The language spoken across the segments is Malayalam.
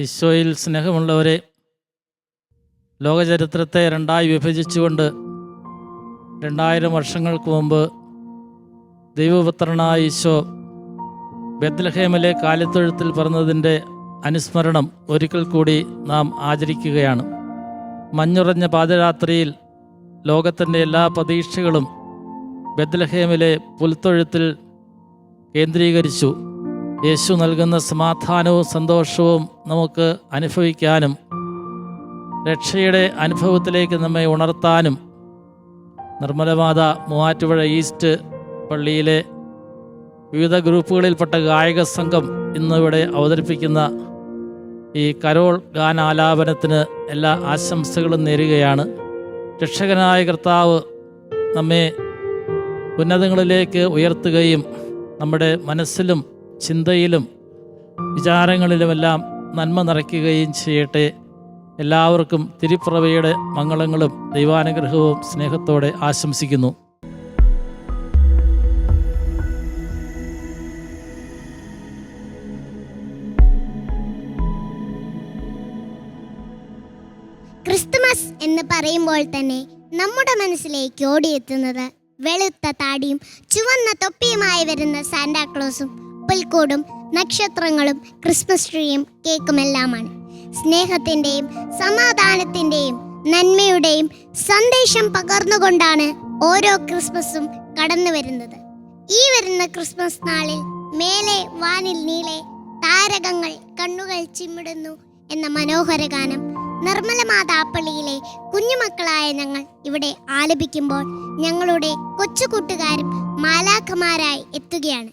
ഈശോയിൽ സ്നേഹമുള്ളവരെ ലോകചരിത്രത്തെ രണ്ടായി വിഭജിച്ചുകൊണ്ട് രണ്ടായിരം വർഷങ്ങൾക്ക് മുമ്പ് ദൈവപുത്രനായ ഈശോ ബെത്ലഹേമിലെ കാലിത്തൊഴുത്തിൽ പറഞ്ഞതിന്റെ അനുസ്മരണം ഒരിക്കൽ കൂടി നാം ആചരിക്കുകയാണ്. മഞ്ഞുറഞ്ഞ പാതിരാത്രിയിൽ ലോകത്തിന്റെ എല്ലാ പ്രതീക്ഷകളും ബെത്ലഹേമിലെ പുൽത്തൊഴുത്തിൽ കേന്ദ്രീകരിച്ചു. യേശു നൽകുന്ന സമാധാനവും സന്തോഷവും നമുക്ക് അനുഭവിക്കാനും രക്ഷയുടെ അനുഭവത്തിലേക്ക് നമ്മെ ഉണർത്താനും നിർമ്മലമാത മൂവാറ്റുപുഴ ഈസ്റ്റ് പള്ളിയിലെ വിവിധ ഗ്രൂപ്പുകളിൽപ്പെട്ട ഗായക സംഘം ഇന്നിവിടെ അവതരിപ്പിക്കുന്ന ഈ കരോൾ ഗാനാലാപനത്തിന് എല്ലാ ആശംസകളും നേരുകയാണ്. രക്ഷകനായ കർത്താവ് നമ്മെ ഉന്നതങ്ങളിലേക്ക് ഉയർത്തുകയും നമ്മുടെ മനസ്സിലും ചിന്തയിലും വിചാരങ്ങളിലുമെല്ലാം നന്മ നിറയ്ക്കുകയും ചെയ്യട്ടെ. എല്ലാവർക്കും തിരുപ്പിറവയുടെ മംഗളങ്ങളും ദൈവാനുഗ്രഹവും സ്നേഹത്തോടെ ആശംസിക്കുന്നു. ക്രിസ്തുമസ് എന്ന് പറയുമ്പോൾ തന്നെ നമ്മുടെ മനസ്സിലേക്ക് ഓടിയെത്തുന്നത് വെളുത്ത താടിയും ചുവന്ന തൊപ്പിയുമായി വരുന്ന സാന്റാക്ലോസും പുൽക്കൂടും നക്ഷത്രങ്ങളും ക്രിസ്മസ് ട്രീയും കേക്കുമെല്ലാമാണ്. സ്നേഹത്തിന്റെയും സമാധാനത്തിന്റെയും നന്മയുടെയും സന്ദേശം പകർന്നുകൊണ്ടാണ് ഓരോ ക്രിസ്മസും കടന്നു വരുന്നത്. ഈ വരുന്ന ക്രിസ്മസ് നാളിൽ മേലെ വാനിൽ നീളെ താരകങ്ങൾ കണ്ണുകൾ ചിമ്മിടുന്നു എന്ന മനോഹര ഗാനം നിർമ്മല മാതാപ്പള്ളിയിലെ കുഞ്ഞുമക്കളായ ഞങ്ങൾ ഇവിടെ ആലപിക്കുമ്പോൾ ഞങ്ങളുടെ കൊച്ചുകൂട്ടുകാരും മാലാഖമാരായി എത്തുകയാണ്.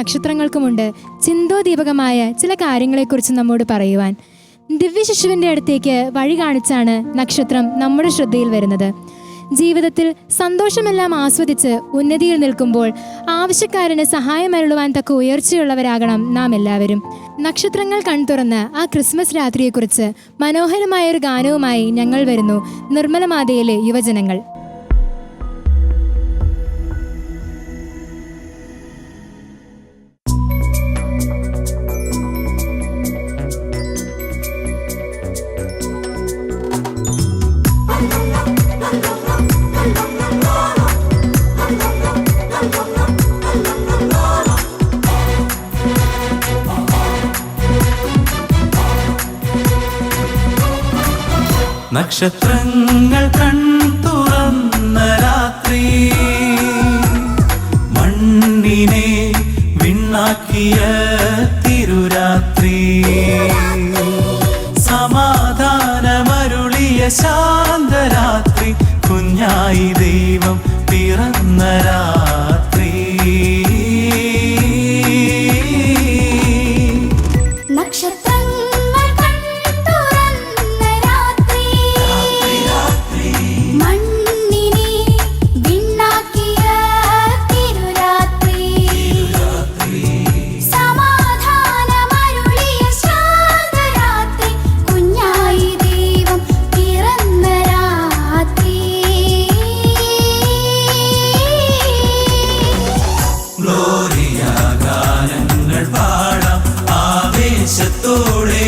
നക്ഷത്രങ്ങൾക്കുമുണ്ട്. ചിന്തോദീപകമായ ചില കാര്യങ്ങളെക്കുറിച്ച് നമ്മോട് പറയുവാൻ. ദിവ്യശിശുവിന്റെ അടുത്തേക്ക് വഴി കാണിച്ചാണ് നക്ഷത്രം നമ്മുടെ ശ്രദ്ധയിൽ വരുന്നത്. ജീവിതത്തിൽ സന്തോഷമെല്ലാം ആസ്വദിച്ച് ഉന്നതിയിൽ നിൽക്കുമ്പോൾ ആവശ്യക്കാരന് സഹായം അരുളുവാൻ തക്ക ഉയർച്ചയുള്ളവരാകണം നാം എല്ലാവരും. നക്ഷത്രങ്ങൾ കൺതുറന്ന് ആ ക്രിസ്മസ് രാത്രിയെക്കുറിച്ച് മനോഹരമായൊരു ഗാനവുമായി ഞങ്ങൾ വരുന്നു. നിർമ്മലമാതയിലെ യുവജനങ്ങൾ. Nasze പാടാം ആവേശത്തോടെ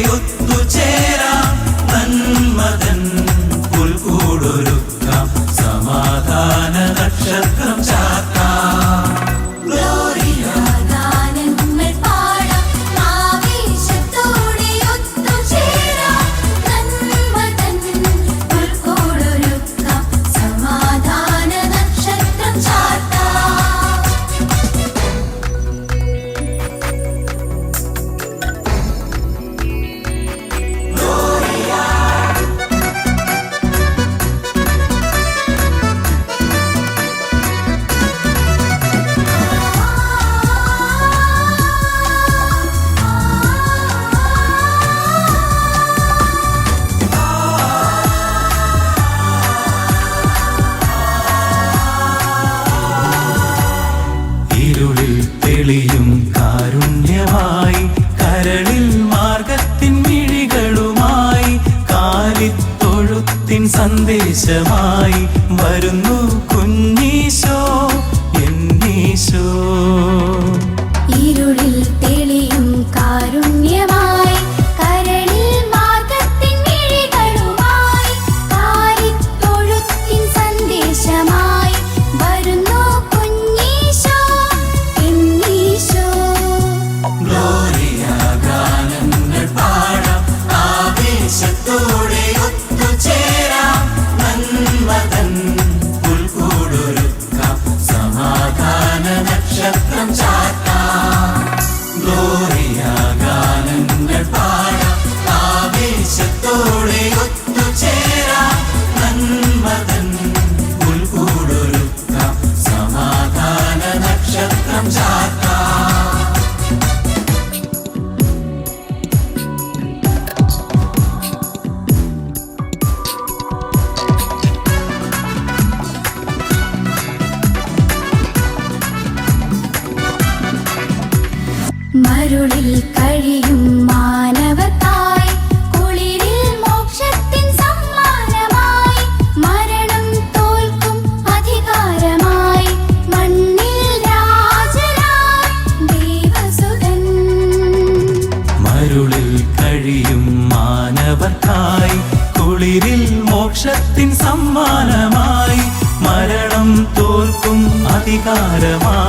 അധികാരമാ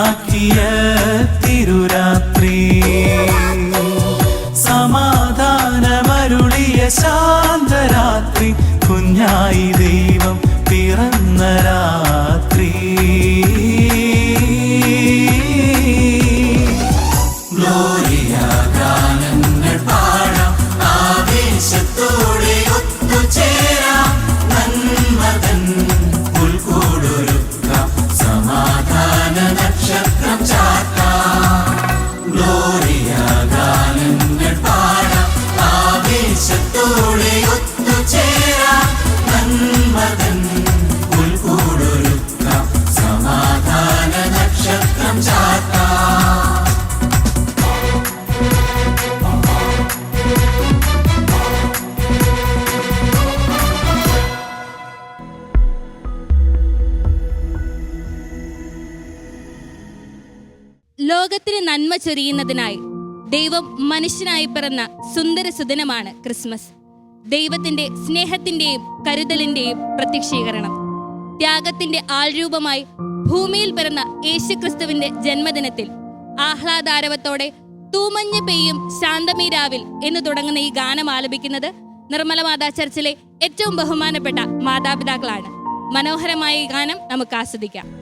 വിണ്ണാക്കിയ തിരുരാത്രി. സമാധാനമരുളിയ ശാന്തരാത്രി. കുഞ്ഞായി ദൈവം പിറന്ന രാത്രി. ലോകത്തിന് നന്മ ചൊരിയുന്നതിനായി ദൈവം മനുഷ്യനായി പിറന്ന സുന്ദര സുദിനമാണ് ക്രിസ്മസ്. ദൈവത്തിന്റെ സ്നേഹത്തിന്റെയും കരുതലിന്റെയും പ്രത്യക്ഷീകരണം. ത്യാഗത്തിന്റെ ആൾരൂപമായി ഭൂമിയിൽ പിറന്ന യേശുക്രിസ്തുവിന്റെ ജന്മദിനത്തിൽ ആഹ്ലാദാരവത്തോടെ തൂമഞ്ഞ പെയ്യും ശാന്തമീരാവിൽ എന്ന് തുടങ്ങുന്ന ഈ ഗാനം ആലപിക്കുന്നത് നിർമ്മല മാതാ ചർച്ചിലെ ഏറ്റവും ബഹുമാനപ്പെട്ട മാതാപിതാക്കളാണ്. മനോഹരമായ ഈ ഗാനം നമുക്ക് ആസ്വദിക്കാം.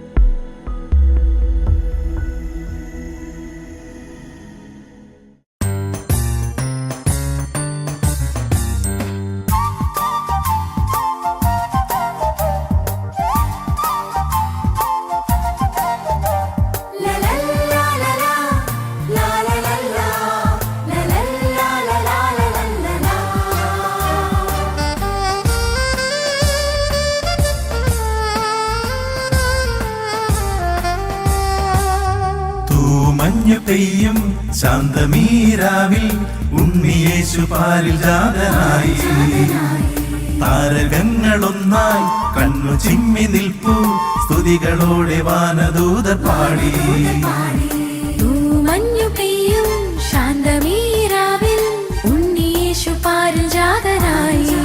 ശാന്തമീരാവിൽ ഉണ്ണിയേശു പാലിൽ ജാതനായി. താരകങ്ങളൊന്നായി കണ്ണു ചിമ്മി നിൽപ്പു സ്തുതികളോടെ വാനദൂത പാടി. മഞ്ഞു പെയ്യും ശാന്തമീരാവിൽ ഉണ്ണിയേശു പാരിൽ ജാതനായി.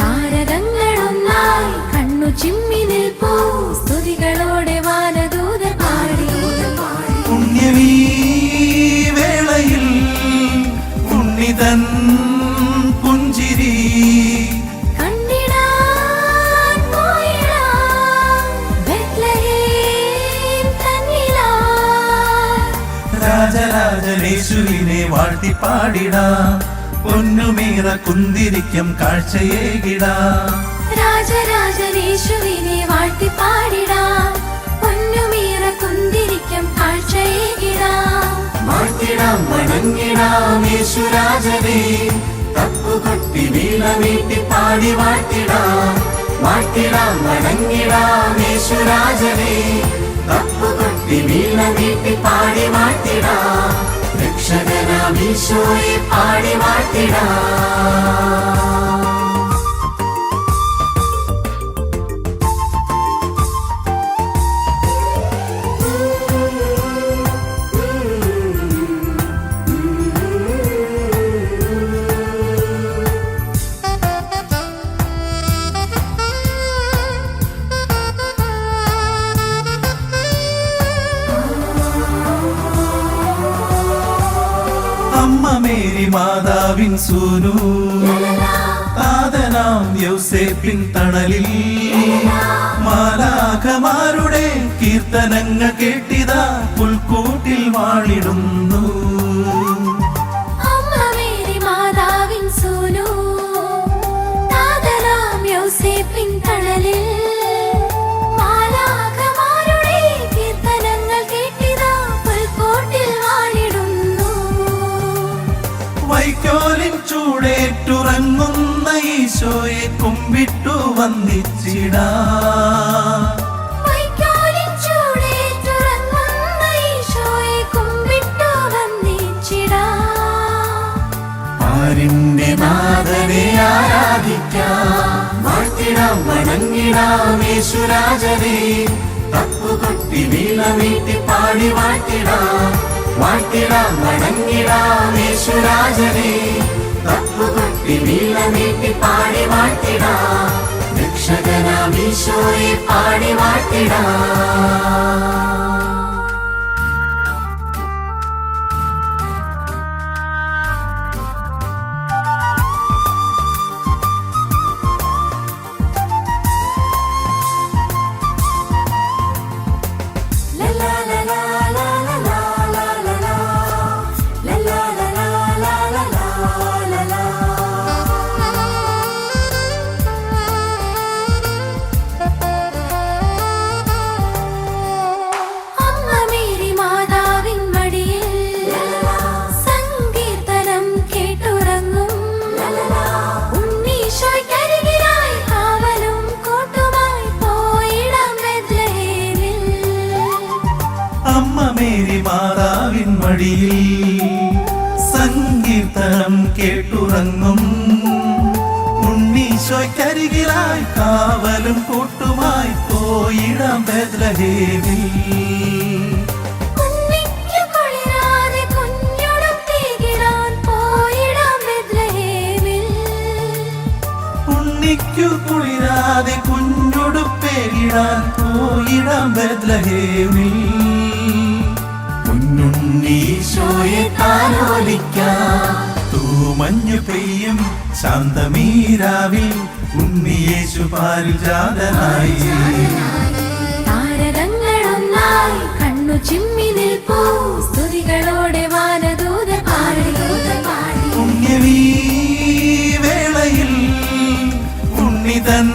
താരകങ്ങളൊന്നായി കണ്ണു ചിമ്മി നിൽപ്പൂ സ്തുതികളോടെ വാനദൂത പാടി. പുണ്യമീ വാഴ്ത്തിപ്പാടിടാം പൊന്നുമീറ കുന്തിരിക്കും കാഴ്ചയേകിടാം. രാജരാജനേശുവിനെ വാഴ്ത്തി പാടിടാം പൊന്നുമീറ കുന്തിരിക്കും കാഴ്ചയേകിടാം. വാഴ്ത്തിടാം വണങ്ങിടാം യേശുരാജനെ. തപ്പുകൊട്ടി വീണമീട്ടി പാടി വാഴ്ത്തിടാം. വാഴ്ത്തിടാം വണങ്ങിടാം യേശുരാജനെ. തപ്പുകൊട്ടി വീണമീട്ടി പാടി വാഴ്ത്തിടാം. രക്ഷകനാം ഈശോയെ പാടി വാഴ്ത്തിടാം. ആദനാം താതനാം യൗസേപ്പിൻ തണലിൽ. മാലാഖമാരുടെ കീർത്തനങ്ങൾ കേട്ടിതാ പുൽക്കൂട്ടിൽ വാണിടുന്നു വന്ദിച്ചിടാം. ആരിന്റെ നാഥനെ ആരാധിക്കാം. വാഴ്ത്തിടാം വണങ്ങിടാം യേശുരാജനെ. തപ്പുകൊട്ടി വീണമീട്ടി പാടി വാഴ്ത്തിടാം. വാഴ്ത്തിടാം വണങ്ങിടാം യേശുരാജനെ. തപ്പുകൊട്ടി പാടി വാഴ്ത്തിടാം. രക്ഷകനാം ഈശോയെ പാടി വാഴ്ത്തിടാം. ഈശോയ്ക്കരികിലായി കാവലും കൂട്ടുമായി പോയിടം ബദ്രഹേവിൽ കുളിരാതെ കുഞ്ഞുടുപ്പേകിടാൻ പോയിടം ബദ്രഹേവിൽ പൊന്നുണ്ണീശോയെ താലോലിക്കാം തൂമഞ്ഞു പെയ്യും. ശാന്തമീരാവിൽ ഉണ്ണിയേശു പാരിജാതനായി. താരതങ്ങളൊന്നായി കണ്ണു ചിമ്മി നിൽപ്പൂ. സ്തുതികളോടെ വാനദൂത പാടി. പുണ്യമീ വേളയിൽ ഉണ്ണിതൻ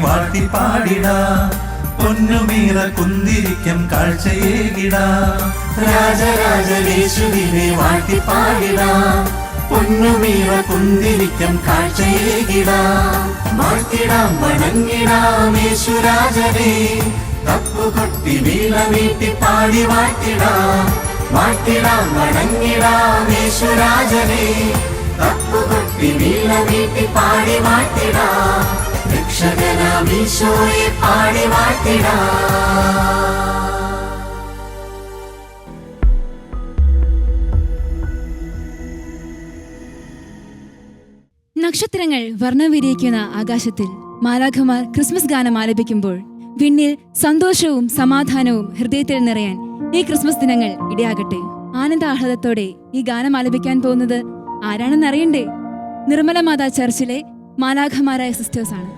വാട്ടിപ്പാടിടാ പൊന്നുമീറ കുന്തിരിക്കം കാഴ്ചയേകിടാ. രാജരാജേശുവിനെ വാഴ്ത്തിപ്പാടിടാം പൊന്നുമീറ കുന്തിരിക്കം കാഴ്ചയേകിട. വാഴ്ത്തിടാം വണങ്ങിടാം യേശുരാജനെ. തപ്പുകൊട്ടി വീണ വീട്ടി പാടി വാഴ്ത്തിടാം. വാഴ്ത്തിടാം വണങ്ങിടാം യേശുരാജനെ. തപ്പുകൊട്ടി വീണ വീട്ടി പാടി വാഴ്ത്തിടാം. രക്ഷകനാം പാടി നക്ഷത്രങ്ങൾ വർണം വിരിയിക്കുന്ന ആകാശത്തിൽ മാലാഖമാർ ക്രിസ്മസ് ഗാനം ആലപിക്കുമ്പോൾ വിണ്ണിൽ സന്തോഷവും സമാധാനവും ഹൃദയത്തിൽ നിറയാൻ ഈ ക്രിസ്മസ് ദിനങ്ങൾ ഇടയാകട്ടെ. ആനന്ദാഹ്ലാദത്തോടെ ഈ ഗാനം ആലപിക്കാൻ പോകുന്നത് ആരാണെന്ന് അറിയണ്ടേ നിർമ്മല മാതാ ചർച്ചിലെ മാലാഖമാരായ സിസ്റ്റേഴ്സാണ്